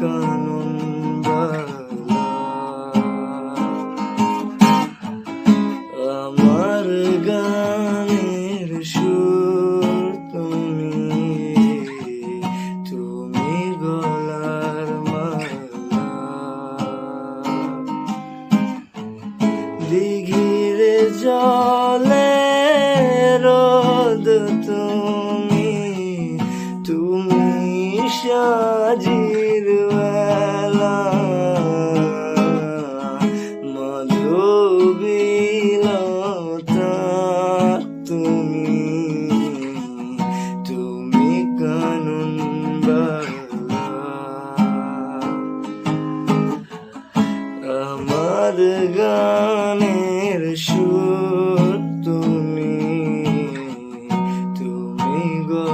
কানন আমার গানের সুর তুমি তুমি গলার মালা দিঘিরে জলে রোদ তুমি তুমি সাজিয়ে আমার গানের সুর তুমি তুমি গো